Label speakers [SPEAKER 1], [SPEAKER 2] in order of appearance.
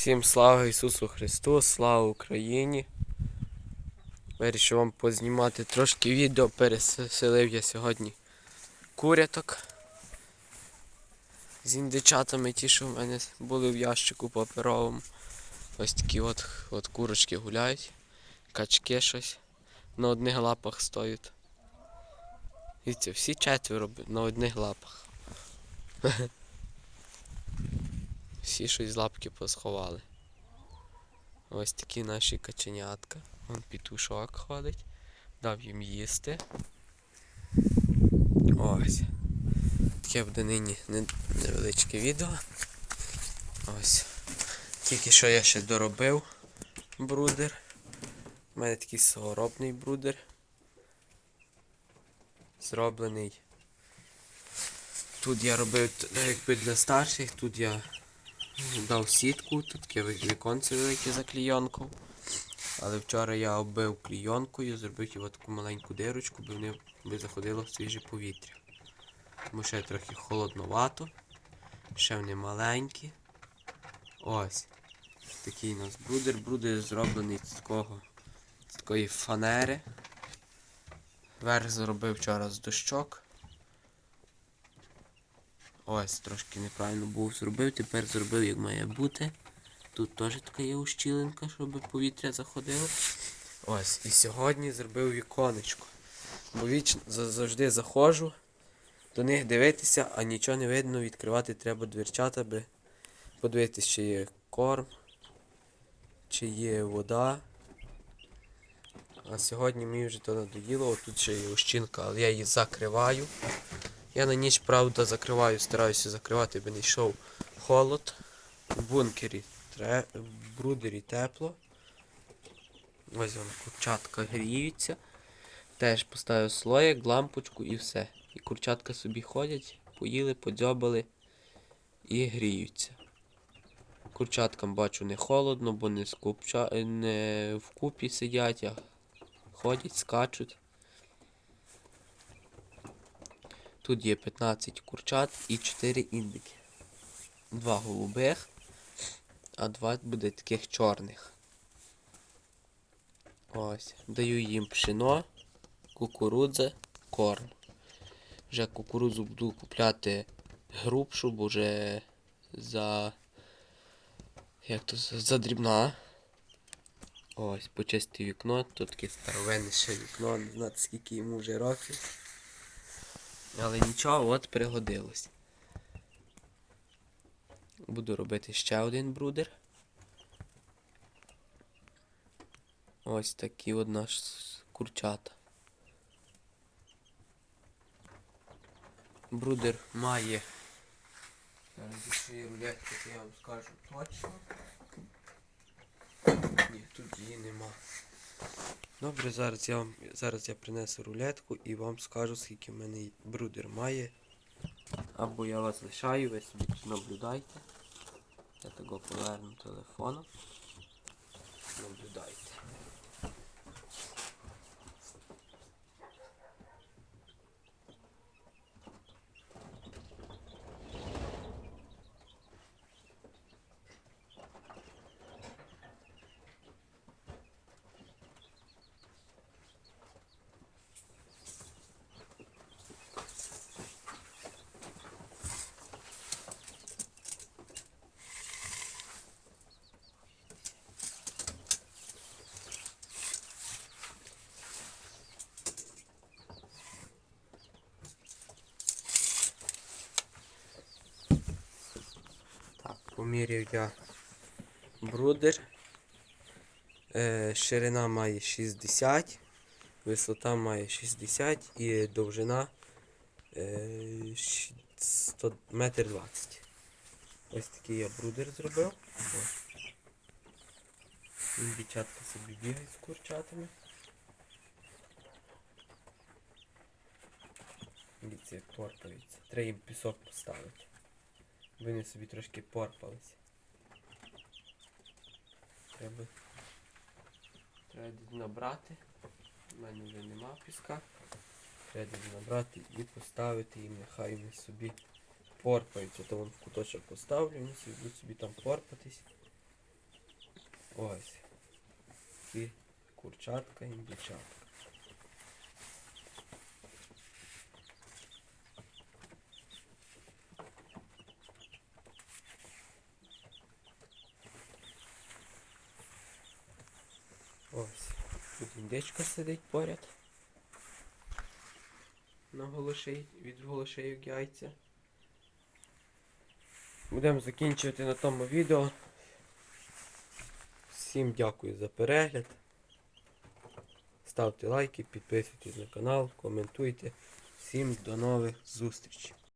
[SPEAKER 1] Всім слава Ісусу Христу, слава Україні. Вирішив вам познімати трошки відео. Переселив я сьогодні куряток з індичатами, ті, що в мене були в ящику паперовому. Ось такі от, от курочки гуляють, качки щось на одних лапах стоять. І це всі четверо на одних лапах. Всі щось з лапки посховали. Ось такі наші каченятка. Вон пітушок ходить. Дав їм їсти. Ось. Таке буде нині невеличке відео. Ось. Тільки що я ще доробив брудер. У мене такий саморобний брудер. Зроблений. Тут я робив т- якби для старших, тут я дав сітку, тут таке віконце велике за клійонку. Але вчора я оббив клійонкою, зробив його таку маленьку дирочку, бо вони би заходило в свіже повітря. Тому ще трохи холодновато, ще вони маленькі. Ось. Такий у нас брудер. Брудер зроблений з такого з такої фанери. Верх зробив вчора з дощок. Ось, трошки неправильно був зробив, тепер зробив як має бути. Тут теж така є ущілинка, щоб повітря заходило. Ось, і сьогодні зробив віконечко. Бо вічно завжди заходжу до них дивитися, а нічого не видно, відкривати треба дверчата, аби подивитися, чи є корм, чи є вода. А сьогодні мені вже то надоїло, тут ще є ущінка, але я її закриваю. Я на ніч, правда, закриваю, стараюся закривати, аби не йшов холод. В бункері тре... в брудері тепло. Ось вона курчатка гріються. Теж поставив слоєк, лампочку і все. І курчатка собі ходять, поїли, подзьобали і гріються. Курчаткам бачу не холодно, бо не, скупча... не вкупі сидять, а ходять, скачуть. Тут є 15 курчат і 4 індики. Два голубих, а два буде таких чорних. Ось. Даю їм пшено, кукурудза, корм. Вже кукурудзу буду купляти грубшу, бо вже за. Як то за дрібна. Ось, почистив вікно, тут таке старовинне ще вікно, не знати скільки йому вже років. Але нічого, от пригодилось. Буду робити ще один брудер. Ось такі от наш курчата. Брудер має. Зараз то я вам скажу точно. Ні, тут її нема. Добре, зараз я вам зараз я принесу рулетку і вам скажу, скільки в мене брудер має. Або я вас лишаю, ви собі наблюдайте. Я того поверну телефоном. Наблюдайте. Поміряв я брудер. Е, ширина має 60, висота має 60 і довжина е, 100 метр 20. Ось такий я брудер зробив. Дівчатка собі бігають з курчатами. Дивіться, як порпаються. Треба їм пісок поставити. Вони собі трошки порпалися. Треба. Треба набрати. У мене вже нема піска. Треба набрати і поставити їм, нехай вони собі порпаються. То вон в куточок поставлю, вони собі будуть собі там порпатись. Ось. І курчатка, індичатка. Ось. Тут індичка сидить поряд. На голошей, від голошейок яйця. Будемо закінчувати на тому відео. Всім дякую за перегляд. Ставте лайки, підписуйтесь на канал, коментуйте. Всім до нових зустрічей.